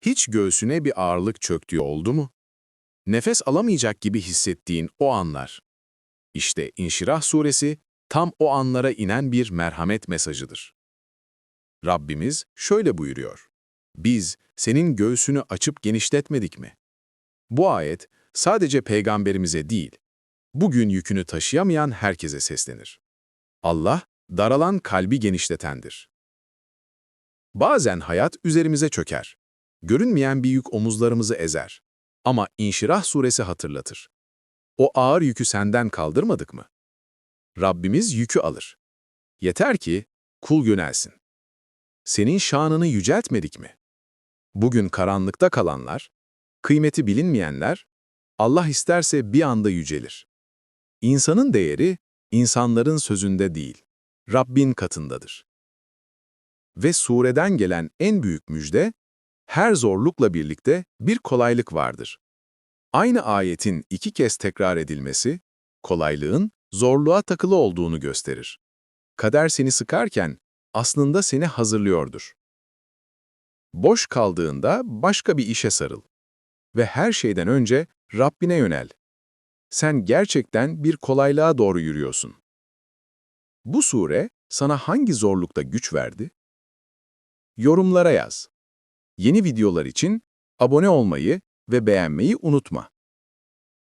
Hiç göğsüne bir ağırlık çöktüğü oldu mu? Nefes alamayacak gibi hissettiğin o anlar. İşte İnşirah suresi tam o anlara inen bir merhamet mesajıdır. Rabbimiz şöyle buyuruyor. Biz senin göğsünü açıp genişletmedik mi? Bu ayet sadece peygamberimize değil, bugün yükünü taşıyamayan herkese seslenir. Allah, daralan kalbi genişletendir. Bazen hayat üzerimize çöker. Görünmeyen bir yük omuzlarımızı ezer. Ama İnşirah suresi hatırlatır. O ağır yükü senden kaldırmadık mı? Rabbimiz yükü alır. Yeter ki kul yönelsin. Senin şanını yüceltmedik mi? Bugün karanlıkta kalanlar, kıymeti bilinmeyenler, Allah isterse bir anda yücelir. İnsanın değeri, insanların sözünde değil, Rabbin katındadır. Ve sureden gelen en büyük müjde, her zorlukla birlikte bir kolaylık vardır. Aynı ayetin iki kez tekrar edilmesi, kolaylığın zorluğa takılı olduğunu gösterir. Kader seni sıkarken aslında seni hazırlıyordur. Boş kaldığında başka bir işe sarıl. Ve her şeyden önce Rabbine yönel. Sen gerçekten bir kolaylığa doğru yürüyorsun. Bu sure sana hangi zorlukta güç verdi? Yorumlara yaz. Yeni videolar için abone olmayı ve beğenmeyi unutma.